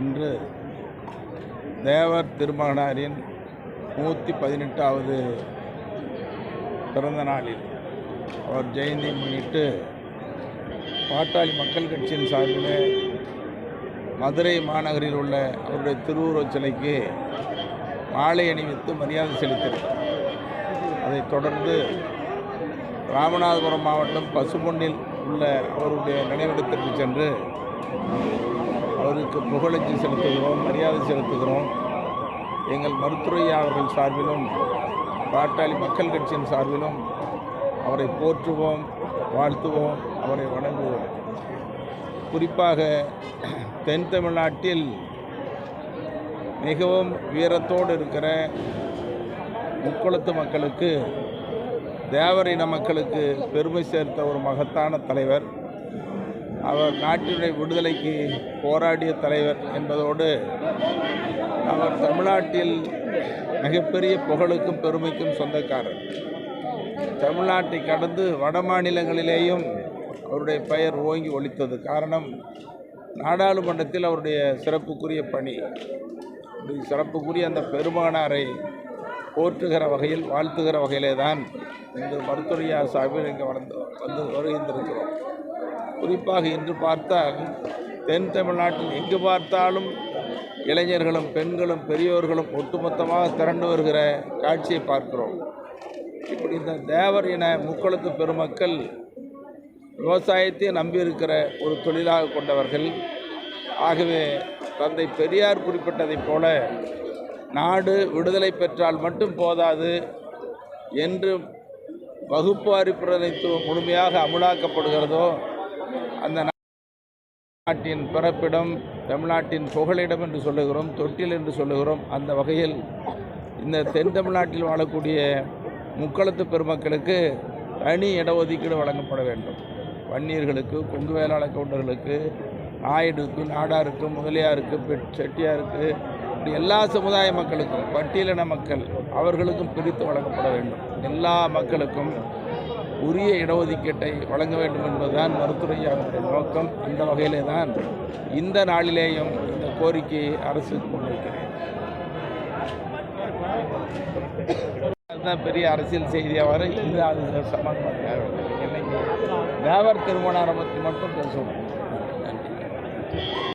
இன்று தேவர் திருமகனாரின் நூற்றி பதினெட்டாவது பிறந்த நாளில் அவர் ஜெயந்தி முன்னிட்டு பாட்டாளி மக்கள் கட்சியின் சார்பில் மதுரை மாநகரில் உள்ள அவருடைய திருவுருவச் சிலைக்கு மாலை அணிவித்து மரியாதை செலுத்தினார். அதைத் தொடர்ந்து ராமநாதபுரம் மாவட்டம் பசுமொன்னில் உள்ள அவருடைய நினைவிடத்திற்கு சென்று அவருக்கு புகழஞ்சி செலுத்துகிறோம் மரியாதை செலுத்துகிறோம். எங்கள் மருத்துவரையா அவர்கள் சார்பிலும் பாட்டாளி மக்கள் கட்சியின் சார்பிலும் அவரை போற்றுவோம் வாழ்த்துவோம் அவரை வணங்குவோம். குறிப்பாக தென் தமிழ்நாட்டில் மிகவும் வீரத்தோடு இருக்கிற முக்குளத்து மக்களுக்கு தேவர் இன மக்களுக்கு பெருமை சேர்த்த ஒரு மகத்தான தலைவர். அவர் நாட்டினுடைய விடுதலைக்கு போராடிய தலைவர் என்பதோடு அவர் தமிழ்நாட்டில் மிகப்பெரிய புகழுக்கும் பெருமைக்கும் சொந்தக்காரர். தமிழ்நாட்டை கடந்து வட மாநிலங்களிலேயும் அவருடைய பெயர் ஓங்கி ஒழித்தது காரணம் நாடாளுமன்றத்தில் அவருடைய சிறப்புக்குரிய பணி. சிறப்புக்குரிய அந்த பெருமானாரை போற்றுகிற வகையில் வாழ்த்துகிற வகையிலே தான் இந்த மருத்துவரையா சார்பில் இங்கே வளர்ந்து வந்து வருகின்றிருக்கிறோம். குறிப்பாக இன்று பார்த்தால் தென் தமிழ்நாட்டில் எங்கு பார்த்தாலும் இளைஞர்களும் பெண்களும் பெரியோர்களும் ஒட்டுமொத்தமாக திரண்டு வருகிற காட்சியை பார்க்கிறோம். இப்படி இந்த தேவர் இன முக்களத்து பெருமக்கள் விவசாயத்தை நம்பியிருக்கிற ஒரு தொழிலாக கொண்டவர்கள். ஆகவே தந்தை பெரியார் குறிப்பிட்டதைப் போல நாடு விடுதலை பெற்றால் மட்டும் போதாது என்று வகுப்பு பிரதித்துவம் முழுமையாக அமுலாக்கப்படுகிறதோ அந்த நாட்டின் பிறப்பிடம் தமிழ்நாட்டின் புகழிடம் என்று சொல்லுகிறோம் தொட்டில் என்று சொல்லுகிறோம் அந்த வகையில் இந்த தென் தமிழ்நாட்டில் வாழக்கூடிய முக்களத்து பெருமக்களுக்கு தனி இடஒதுக்கீடு வழங்கப்பட வேண்டும். வன்னியர்களுக்கு கொங்கு வேளாள கவுண்டர்களுக்கு நாயுடுக்கு நாடாருக்கு முதலியாருக்கு பெட் செட்டியாருக்கு இப்படி எல்லா சமுதாய மக்களுக்கும் பட்டியலின மக்கள் அவர்களுக்கும் பிரித்து வழங்கப்பட வேண்டும். எல்லா மக்களுக்கும் உரிய இடஒதுக்கீட்டை வழங்க வேண்டும் என்பதுதான் மருத்துவரையாவுடைய நோக்கம். அந்த வகையிலே தான் இந்த நாளிலேயும் இந்த கோரிக்கையை அரசுக்கு முன்வைக்கிறேன் அதுதான் பெரிய அரசியல் செய்தியாக வர இது அது சம்பந்தமாக இன்னைக்கு தேவர் திருமணம் மட்டும் பேசுவோம். நன்றி.